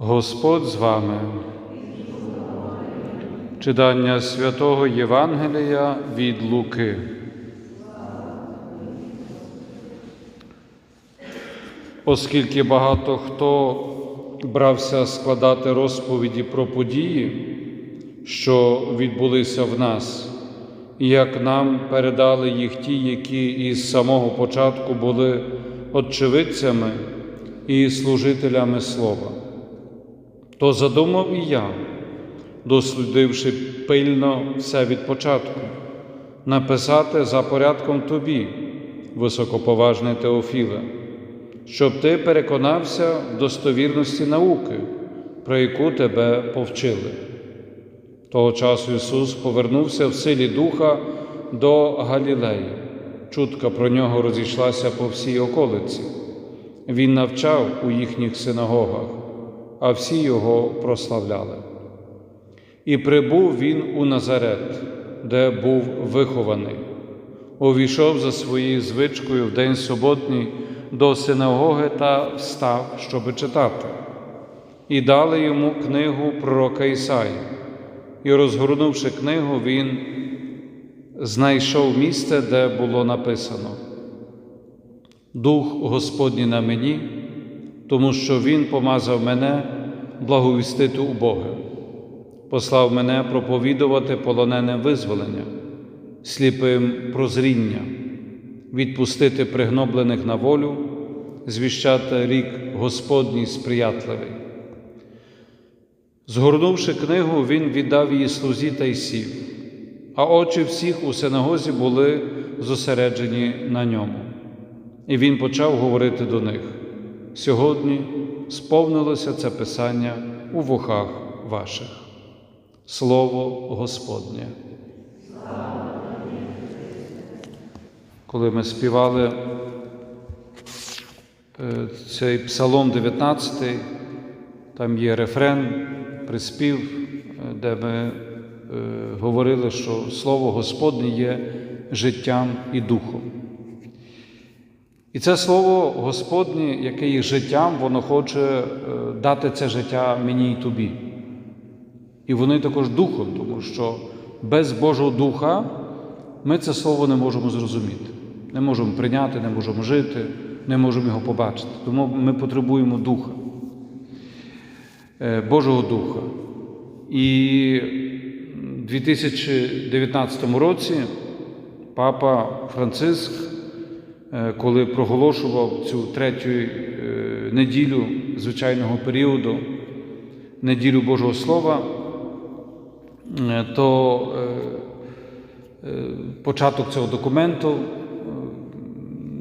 Господь з вами. Читання святого Євангелія від Луки. Оскільки багато хто брався складати розповіді про події, що відбулися в нас, і як нам передали їх ті, які із самого початку були очевидцями і служителями слова, то задумав і я, дослідивши пильно все від початку, написати за порядком тобі, високоповажний Теофіле, щоб ти переконався в достовірності науки, про яку тебе повчили. Того часу Ісус повернувся в силі Духа до Галілеї. Чутка про нього розійшлася по всій околиці. Він навчав у їхніх синагогах, а всі його прославляли. І прибув він у Назарет, де був вихований, увійшов за своєю звичкою в день суботній до синагоги та встав, щоби читати, і дали йому книгу пророка Ісаї. І, розгорнувши книгу, він знайшов місце, де було написано: Дух Господній на мені, тому що Він помазав мене благовістити убогим, послав мене проповідувати полонене визволення, сліпим прозріння, відпустити пригноблених на волю, звіщати рік Господній сприятливий. Згорнувши книгу, він віддав її слузі та й сів, а очі всіх у синагозі були зосереджені на ньому. І він почав говорити до них: сьогодні сповнилося це Писання у вухах ваших. Слово Господнє. Коли ми співали е, цей псалом 19, там є рефрен, приспів, е, де ми е, говорили, що Слово Господнє є життям і духом. І це Слово Господнє, яке є життям, воно хоче е, дати це життя мені і тобі. І вони також духом, тому що без Божого Духа ми це Слово не можемо зрозуміти, не можемо прийняти, не можемо жити, не можемо його побачити. Тому ми потребуємо Духа. Е, Божого Духа. І в 2019 році папа Франциск, коли проголошував цю третю е, неділю звичайного періоду, неділю Божого Слова, то початок цього документу,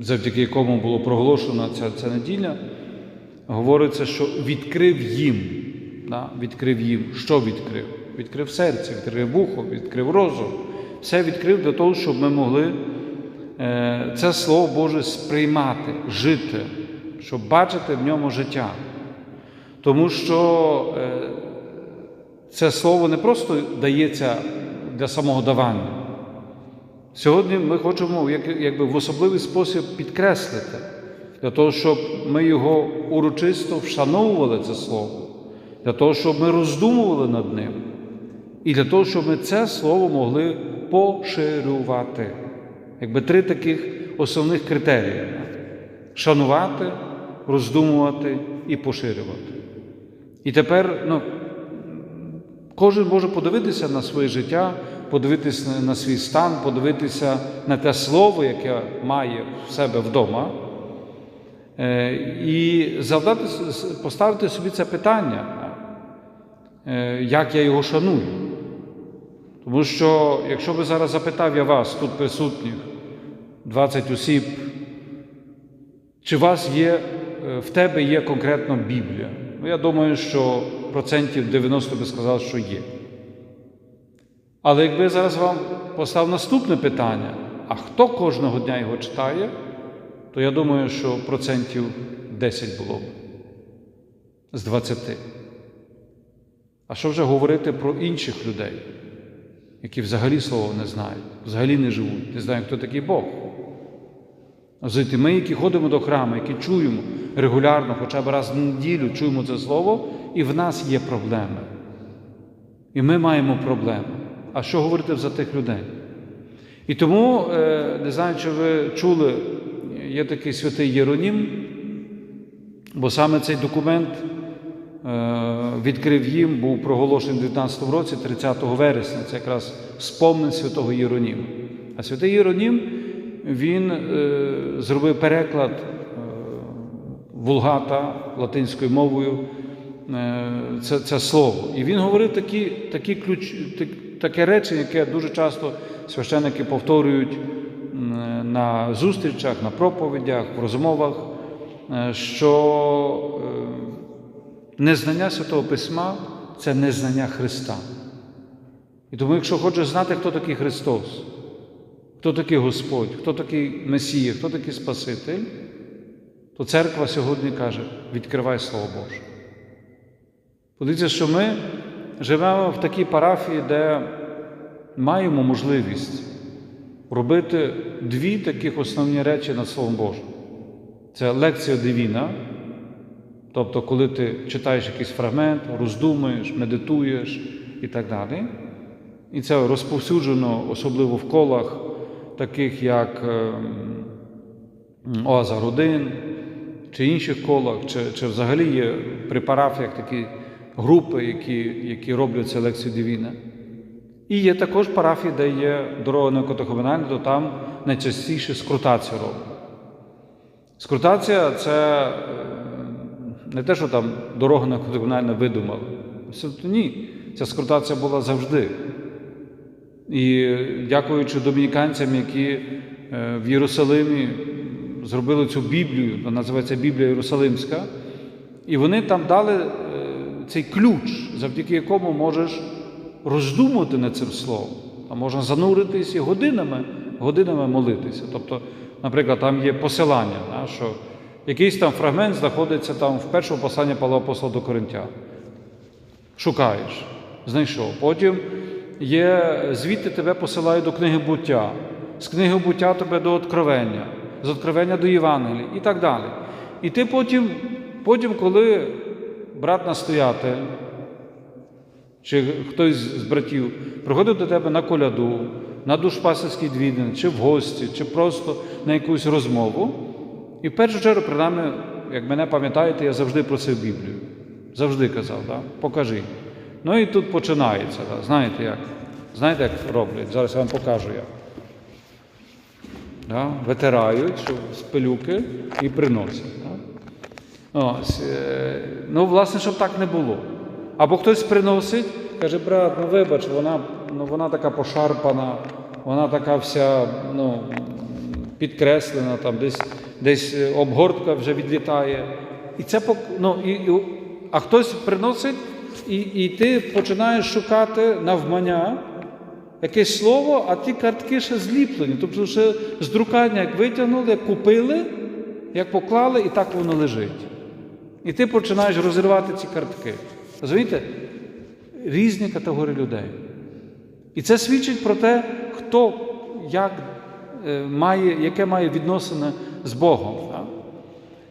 завдяки якому було проголошена ця, ця неділя, говориться, що відкрив їм. Да, відкрив їм. Що відкрив? Відкрив серце, відкрив вухо, відкрив розум. Все відкрив для того, щоб ми могли е, це Слово Боже сприймати, жити, щоб бачити в ньому життя. Тому що е, це слово не просто дається для самого давання. Сьогодні ми хочемо як, якби в особливий спосіб підкреслити, для того, щоб ми його урочисто вшановували це слово для того, щоб ми роздумували над ним, і для того, щоб ми це слово могли поширювати. Якби три таких основних критерії: шанувати, роздумувати і поширювати. І тепер ну, кожен може подивитися на своє життя, подивитися на свій стан, подивитися на те слово, яке має в себе вдома. І завдати, поставити собі це питання, як я його шаную. Тому що, якщо би зараз запитав я вас, тут присутніх, 20 осіб, чи вас є, в тебе є конкретно Біблія? Ну, я думаю, що процентів 90 би сказав, що є. Але якби я зараз вам поставив наступне питання, а хто кожного дня його читає, то я думаю, що процентів 10 було б з 20. А що вже говорити про інших людей, які взагалі слова не знають, взагалі не живуть, не знають, хто такий Бог. Розумієте, Ми, які ходимо до храму, які чуємо регулярно, хоча б раз в неділю чуємо це слово, і в нас є проблеми. І ми маємо проблеми. А що говорити за тих людей? І тому, е, не знаю, чи ви чули, є такий святий Єронім, бо саме цей документ е, відкрив їм, був проголошений у 19 році, 30 вересня. Це якраз спомин святого Єроніма. А святий Єронім він е, зробив переклад е, вулгата латинською мовою. е, Це, це слово. І він говорив такі, такі ключ, так, таке речення, яке дуже часто священники повторюють на зустрічах, на проповідях, в розмовах, що незнання Святого Письма це незнання Христа. І тому, якщо хочеш знати, хто такий Христос, хто такий Господь, хто такий Месія, хто такий Спаситель, то церква сьогодні каже: відкривай Слово Боже. Подивіться, що ми живемо в такій парафії, де маємо можливість робити дві таких основні речі над Словом Божим. Це лекція дивіна, тобто, коли ти читаєш якийсь фрагмент, роздумуєш, медитуєш і так далі. І це розповсюджено, особливо в колах, таких як ем, Оаза Родин, чи інших колах, чи, чи взагалі є при парафіях такі групи, які, які роблять цю лекцію Дивіна. І є також парафії, де є дорога неокатехоменальна, то там найчастіше скрутацію роблять. Скрутація це е, не те, що там дорога неокатехоменальна видумала. Ні. Ця скрутація була завжди. І дякуючи домініканцям, які е, в Єрусалимі зробили цю Біблію, вона називається Біблія Єрусалимська, і вони там дали е, цей ключ, завдяки якому можеш роздумувати над цим словом, а можна зануритись і годинами, годинами молитися. Тобто, наприклад, там є посилання, що якийсь там фрагмент знаходиться там в першому посланні Павла Апостола до Коринтян. Шукаєш, знайшов. Потім є, звідти тебе посилають до книги буття, з книги буття тебе до откровення, з откровення до Євангелії і так далі. І ти потім, потім коли брат-настоятель, чи хтось з братів приходив до тебе на коляду, на душпасерський двідин, чи в гості, чи просто на якусь розмову. І в першу чергу, принаймні, як мене пам'ятаєте, я завжди просив Біблію. Завжди казав, да? покажи. Ну і тут починається. Знаєте як? Знаєте, як роблять? Зараз я вам покажу як. Да? Витирають з пилюки і приносять. Да? Ось, е, ну, власне, щоб так не було. Або хтось приносить, каже, брат, ну вибач, вона, ну, вона така пошарпана, вона така вся ну, підкреслена, там, десь, десь е, обгортка вже відлітає. І це, ну, і, і, а хтось приносить, і, і ти починаєш шукати навмання якесь слово, а ті картки ще зліплені. Тобто ще з друкання як витягнули, як купили, як поклали, і так воно лежить. І ти починаєш розривати ці картки. Розумієте? Різні категорії людей. І це свідчить про те, хто як е, має, яке має відносини з Богом. так?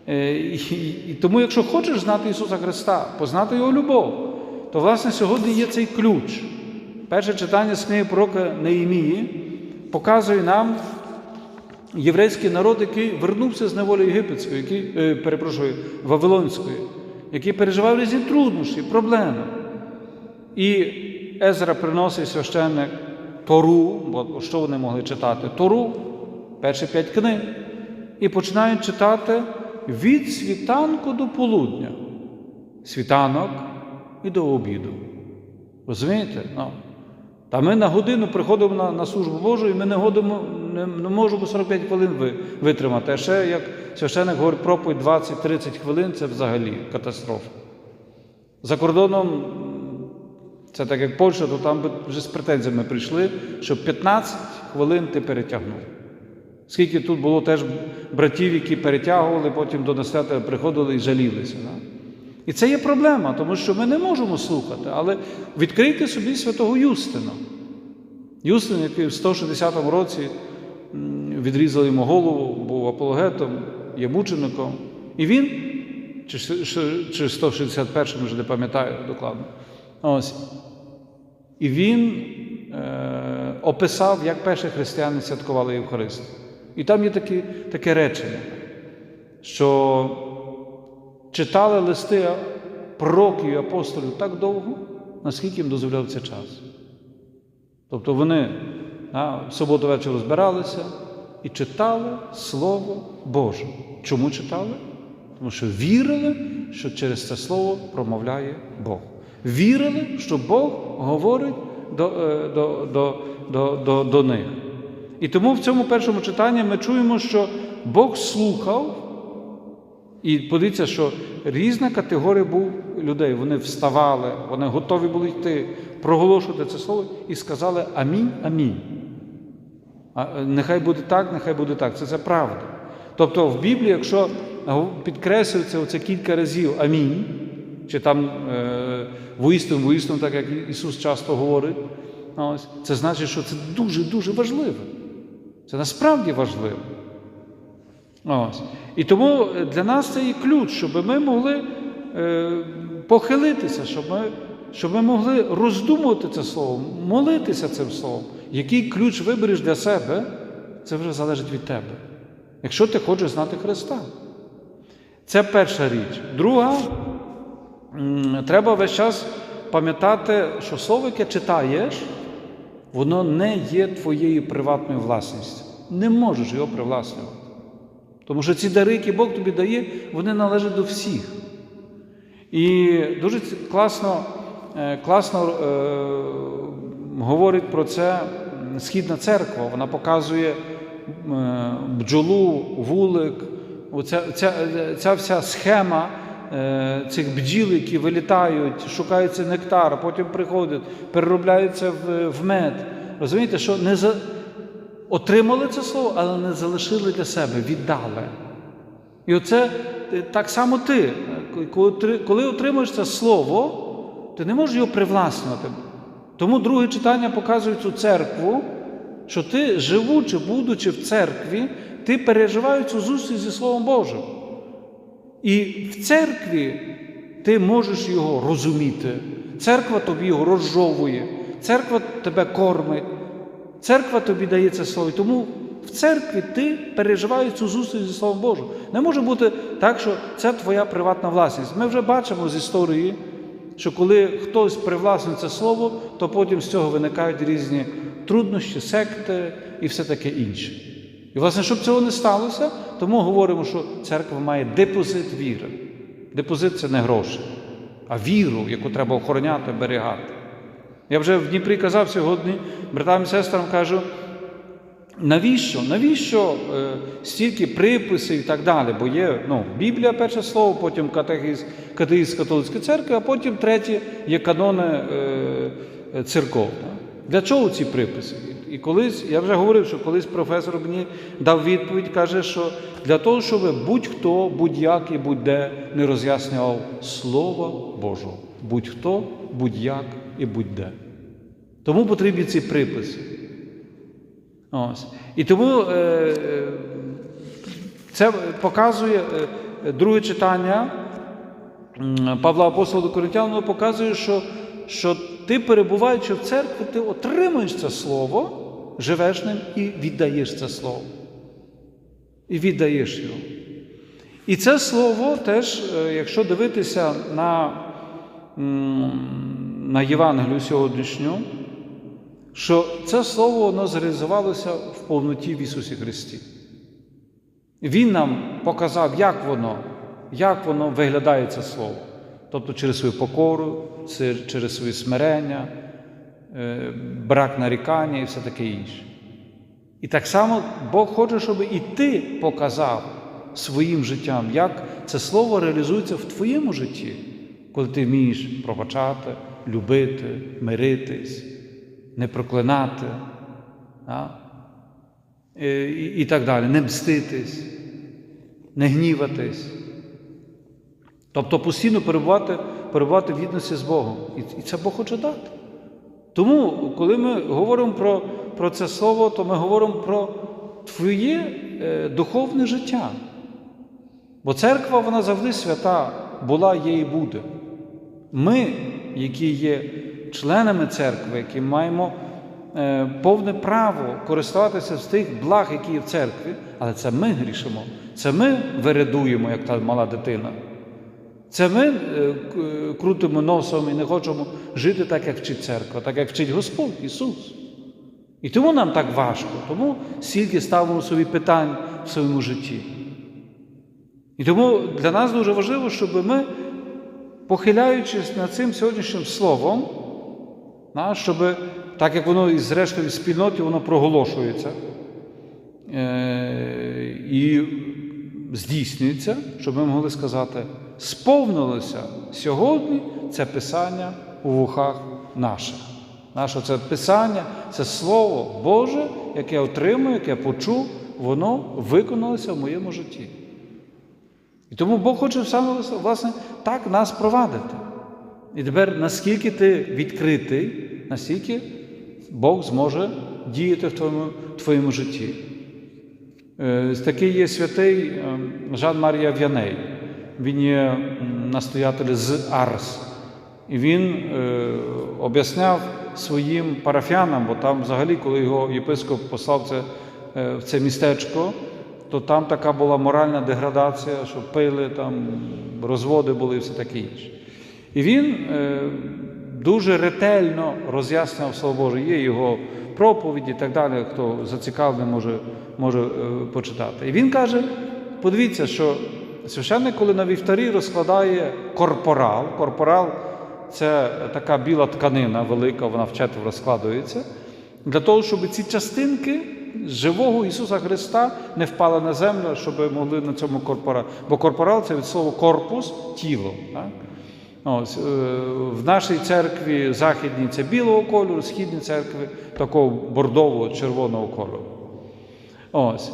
Е, І, і, і тому, якщо хочеш знати Ісуса Христа, познати Його любов, то власне сьогодні є цей ключ. Перше читання з книги пророка Неємії показує нам єврейський народ, який вернувся з неволі єгипетської, який, е, перепрошую, Вавилонської, який переживав різні труднощі, проблеми. І Езра приносить священник Тору, бо що вони могли читати? Тору, перші п'ять книг, і починають читати від світанку до полудня. Світанок і до обіду. Розумієте? Ну, та ми на годину приходимо на, на службу Божу, і ми не, годимо, не, не можемо 45 хвилин ви, витримати. А ще, як священник говорить, проповідь 20-30 хвилин це взагалі катастрофа. За кордоном, це так як Польща, то там би вже з претензіями прийшли, що 15 хвилин ти перетягнув. Скільки тут було теж братів, які перетягували, потім до настоятеля приходили і жалілися. Да? І це є проблема, тому що ми не можемо слухати, але відкрийте собі святого Юстина. Юстин, який в 160 році відрізали йому голову, був апологетом, є мучеником. І він, чи, чи, чи 161 вже не пам'ятаю докладно. Ось. І він е, описав, як перші християни святкували Євхаристію. І там є такі, таке речення, що читали листи пророків і апостолів так довго, наскільки їм дозволяв це час. Тобто вони в суботу вечір збиралися і читали Слово Боже. Чому читали? Тому що вірили, що через це слово промовляє Бог. Вірили, що Бог говорить до, е, до, до, до, до, до них. І тому в цьому першому читанні ми чуємо, що Бог слухав, і подивіться, що різна категорія був людей. Вони вставали, вони готові були йти, проголошувати це слово і сказали Амінь, амінь. Е, Нехай буде так, нехай буде так. Це це правда. Тобто в Біблії, якщо підкреслюється оце кілька разів Амінь, чи там е, воістину, воістину, так як Ісус часто говорить, ось, це значить, що це дуже-дуже важливо. Це насправді важливо. Ось. І тому для нас це і ключ, щоб ми могли е, похилитися, щоб ми, щоб ми могли роздумувати це слово, молитися цим словом. Який ключ вибереш для себе, це вже залежить від тебе. Якщо ти хочеш знати Христа. Це перша річ. Друга, треба весь час пам'ятати, що слово, яке читаєш, воно не є твоєю приватною власністю. Не можеш його привласнювати. Тому що ці дари, які Бог тобі дає, вони належать до всіх. І дуже класно, е, класно е, говорить про це Східна церква. Вона показує е, бджолу, вулик, оця, ця, ця вся схема е, цих бджіл, які вилітають, шукаються нектар, потім приходять, переробляються в, в мед. Розумієте, що не за, отримали це слово, але не залишили для себе, віддали. І оце е, так само ти. Коли, отримуєш це слово, ти не можеш його привласнювати. Тому друге читання показує цю церкву, що ти, живучи, будучи в церкві, ти переживаєш цю зустріч зі Словом Божим. І в церкві ти можеш його розуміти. Церква тобі його розжовує, церква тебе кормить, церква тобі дає це слово. І Тому в церкві ти переживаєш цю зустріч зі Словом Божим. Не може бути так, що це твоя приватна власність. Ми вже бачимо з історії, що коли хтось привласнює це слово, то потім з цього виникають різні труднощі, секти і все таке інше. І, власне, щоб цього не сталося, тому говоримо, що церква має депозит віри. Депозит це не гроші, а віру, яку треба охороняти, берегати. Я вже в Дніпрі казав сьогодні, братам і сестрам кажу, навіщо? Навіщо е, стільки приписів і так далі? Бо є ну, Біблія, перше слово, потім катехіз, катехіз католицької церкви, а потім третє є канони е, е, церков. Для чого ці приписи? І колись, я вже говорив, що колись професор мені дав відповідь, каже, що для того, щоб будь-хто, будь-як і будь-де не роз'яснював Слова Божого. Будь-хто, будь-як і будь-де. Тому потрібні ці приписи. Ось. І тому е, е, це показує е, друге читання Павла Апостола до Коринтян, показує, що, що ти, перебуваючи в церкві, ти отримуєш це слово, живеш ним і віддаєш це слово. І віддаєш його. І це слово теж, е, якщо дивитися на, на Євангелію сьогоднішню, що це слово воно зреалізувалося в повноті в Ісусі Христі. Він нам показав, як воно, як воно виглядає це слово. Тобто через свою покору, через своє смирення, е, брак нарікання і все таке інше. І так само Бог хоче, щоб і ти показав своїм життям, як це слово реалізується в твоєму житті, коли ти вмієш пробачати, любити, миритись, не проклинати а? Е, і, і так далі, не мститись, не гніватись. Тобто постійно перебувати, перебувати в єдності з Богом. І, і це Бог хоче дати. Тому, коли ми говоримо про, про це слово, то ми говоримо про твоє е, духовне життя. Бо церква вона завжди свята, була, є і буде. Ми, які є членами церкви, які маємо е, повне право користуватися з тих благ, які є в церкві, але це ми грішимо, це ми вередуємо, як та мала дитина. Це ми е, крутимо носом і не хочемо жити так, як вчить церква, так як вчить Господь Ісус. І тому нам так важко, тому стільки ставимо собі питань в своєму житті. І тому для нас дуже важливо, щоб ми, похиляючись над цим сьогоднішнім словом, щоб, так як воно і зрештою в спільноті воно проголошується е, і здійснюється, щоб ми могли сказати, сповнилося сьогодні це Писання у вухах наших. Наше це Писання, це Слово Боже, яке отримую, яке почув, воно виконалося в моєму житті. І тому Бог хоче саме власне так нас провадити. І тепер, наскільки ти відкритий, настільки Бог зможе діяти в твоєму, твоєму житті. Е, Такий є святий е, Жан Марія В'яней. Він є настоятель з Арс. І він е, об'ясняв своїм парафіянам, бо там взагалі, коли його єпископ послав це, е, в це містечко, то там така була моральна деградація, що пили, там розводи були і все таке інше. І він е, дуже ретельно роз'яснював Слово Боже, є його проповіді і так далі, хто зацікавлений, може, може е, почитати. І він каже: подивіться, що священник, коли на вівтарі розкладає корпорал, корпорал це така біла тканина велика, вона вчетверо розкладується, для того, щоб ці частинки живого Ісуса Христа не впали на землю, щоб могли на цьому корпорал. Бо корпорал це від слова корпус тіло. Так? Ось, е, в нашій церкві західній це білого кольору, східній церкві такого бордового червоного кольору. Ось.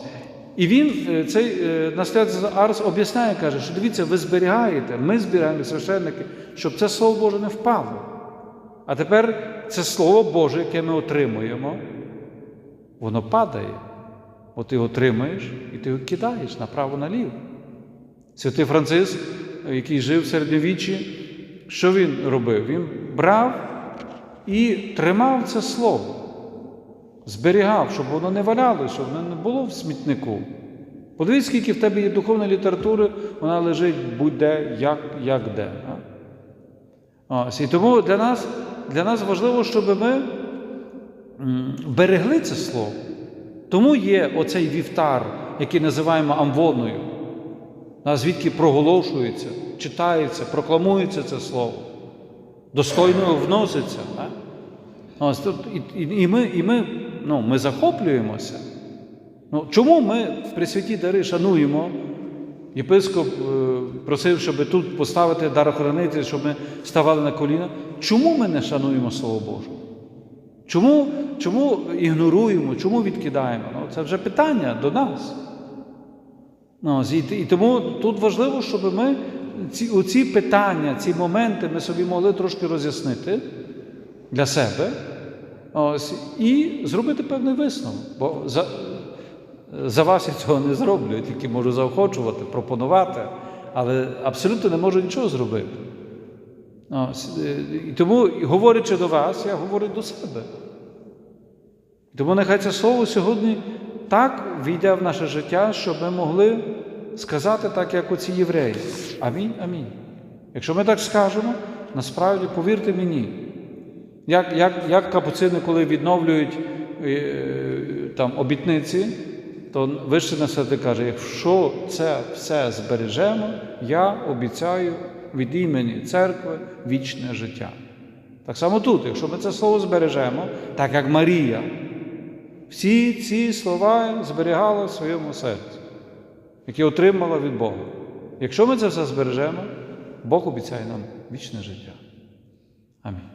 І він, е, цей е, настоятель Арс, об'ясняє, каже, що дивіться, ви зберігаєте, ми зберігаємо священники, щоб це Слово Боже не впало. А тепер це Слово Боже, яке ми отримуємо, воно падає. Бо ти отримаєш і ти його кидаєш направо-наліво. Святий Франциск, який жив в середньовіччі, що він робив? Він брав і тримав це слово, зберігав, щоб воно не валялося, щоб воно не було в смітнику. Подивись, скільки в тебе є духовної літератури, вона лежить будь-де, як, як де. Ось, і тому для нас, для нас важливо, щоб ми берегли це слово. Тому є оцей вівтар, який називаємо амвоною, звідки проголошується, читається, прокламується це слово, достойно вноситься. І, ми, і ми, ну, ми захоплюємося. Ну, чому ми в Пресвяті дари шануємо? Єпископ е, просив, щоб тут поставити дарохоронитель, щоб ми ставали на коліна. Чому ми не шануємо Слово Боже? Чому, чому ігноруємо, чому відкидаємо? Ну, це вже питання до нас. Ну, і, тому тут важливо, щоб ми ці, оці питання, ці моменти ми собі могли трошки роз'яснити для себе ось, і зробити певний висновок. Бо за, за вас я цього не зроблю, я тільки можу заохочувати, пропонувати, але абсолютно не можу нічого зробити. Е, і тому, говорячи до вас, я говорю до себе. Тому нехай це слово сьогодні так війде в наше життя, щоб ми могли сказати так, як оці євреї. Амінь, амінь. Якщо ми так скажемо, насправді повірте мені, як, як, як капуцини, коли відновлюють е, там, обітниці, то вище на святе каже, якщо це все збережемо, я обіцяю від імені церкви вічне життя. Так само тут, якщо ми це слово збережемо, так як Марія, всі ці слова зберігала в своєму серці, які отримала від Бога. Якщо ми це все збережемо, Бог обіцяє нам вічне життя. Амінь.